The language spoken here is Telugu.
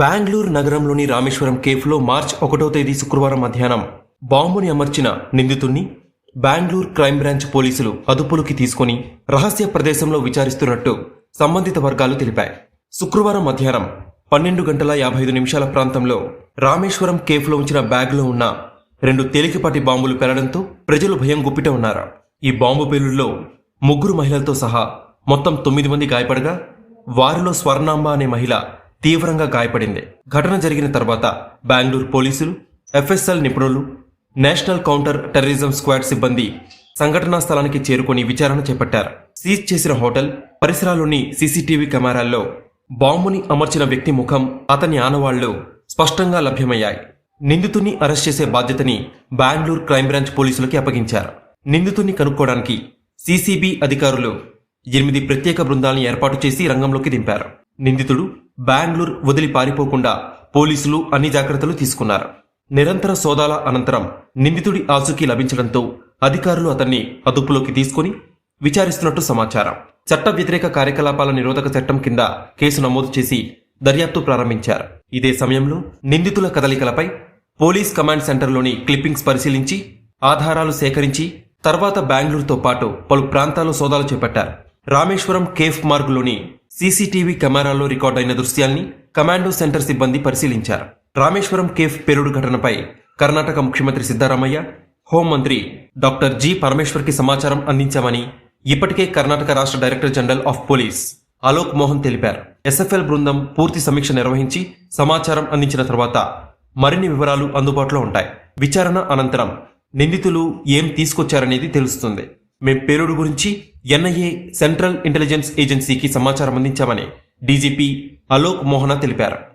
బెంగళూరు నగరంలోని రామేశ్వరం కేఫ్లో మార్చ్ ఒకటో తేదీ శుక్రవారం మధ్యాహ్నం బాంబుని అమర్చిన నిందితుణ్ణి బెంగళూరు క్రైమ్ బ్రాంచ్ పోలీసులు అదుపులోకి తీసుకుని రహస్య ప్రదేశంలో విచారిస్తున్నట్టు సంబంధిత వర్గాలు తెలిపాయి. శుక్రవారం మధ్యాహ్నం పన్నెండు గంటల యాభై ఐదు నిమిషాల ప్రాంతంలో రామేశ్వరం కేఫ్లో ఉంచిన బ్యాగ్లో ఉన్న రెండు తేలికపాటి బాంబులు పెరడంతో ప్రజలు భయం గుప్పిట ఉన్నారు. ఈ బాంబు పేలుల్లో ముగ్గురు మహిళలతో సహా మొత్తం తొమ్మిది మంది గాయపడగా వారిలో స్వర్ణాంబ అనే మహిళ తీవ్రంగా గాయపడింది. ఘటన జరిగిన తర్వాత బెంగళూరు పోలీసులు ఎఫ్ఎస్ఎల్ నిపుణులు నేషనల్ కౌంటర్ టెర్రరిజం స్క్వాడ్ సిబ్బంది సంఘటనా స్థలానికి చేరుకొని విచారణ చేపట్టారు. సీజ్ చేసిన హోటల్ పరిసరాల్లోని సీసీటీవీ కెమెరాల్లో బాంబుని అమర్చిన వ్యక్తి ముఖం అతని ఆనవాళ్ళు స్పష్టంగా లభ్యమయ్యాయి. నిందితుని అరెస్ట్ చేసే బాధ్యతని బెంగళూరు క్రైమ్ బ్రాంచ్ పోలీసులకి అప్పగించారు. నిందితుని కనుక్కోవడానికి సీసీబీ అధికారులు ఎనిమిది ప్రత్యేక బృందాలను ఏర్పాటు చేసి రంగంలోకి దింపారు. నిందితుడు బెంగళూరు వదిలి పారిపోకుండా పోలీసులు అన్ని జాగ్రత్తలు తీసుకున్నారు. నిరంతర సోదాల అనంతరం నిందితుడి ఆసుకి లభించడంతో అధికారులు అతన్ని అదుపులోకి తీసుకుని విచారిస్తున్నట్టు సమాచారం. చట్ట వ్యతిరేక కార్యకలాపాల నిరోధక చట్టం కింద కేసు నమోదు చేసి దర్యాప్తు ప్రారంభించారు. ఇదే సమయంలో నిందితుల కదలికలపై పోలీస్ కమాండ్ సెంటర్లోని క్లిప్పింగ్స్ పరిశీలించి ఆధారాలు సేకరించి తర్వాత బెంగళూరుతో పాటు పలు ప్రాంతాల్లో సోదాలు చేపట్టారు. రామేశ్వరం కేఫ్ మార్గులోని సీసీటీవీ కెమెరాల్లో రికార్డైన దృశ్యాల్ని కమాండో సెంటర్ సిబ్బంది పరిశీలించారు. రామేశ్వరం కేఫ్ పేలుడు ఘటనపై కర్ణాటక ముఖ్యమంత్రి సిద్ధరామయ్య హోంమంత్రి డాక్టర్ జి పరమేశ్వర్కి సమాచారం అందించామని ఇప్పటికే కర్ణాటక రాష్ట్ర director general of police Alok Mohan తెలిపారు. ఎస్ఎఫ్ఎల్ బృందం పూర్తి సమీక్ష నిర్వహించి సమాచారం అందించిన తర్వాత మరిన్ని వివరాలు అందుబాటులో ఉంటాయి. విచారణ అనంతరం నిందితులు ఏం తీసుకొచ్చారనేది తెలుస్తుంది. మేం పేలుడు గురించి ఎన్ఐఏ సెంట్రల్ ఇంటెలిజెన్స్ ఏజెన్సీకి సమాచారం అందించామని డీజీపీ అలోక్ మోహన తెలిపారు.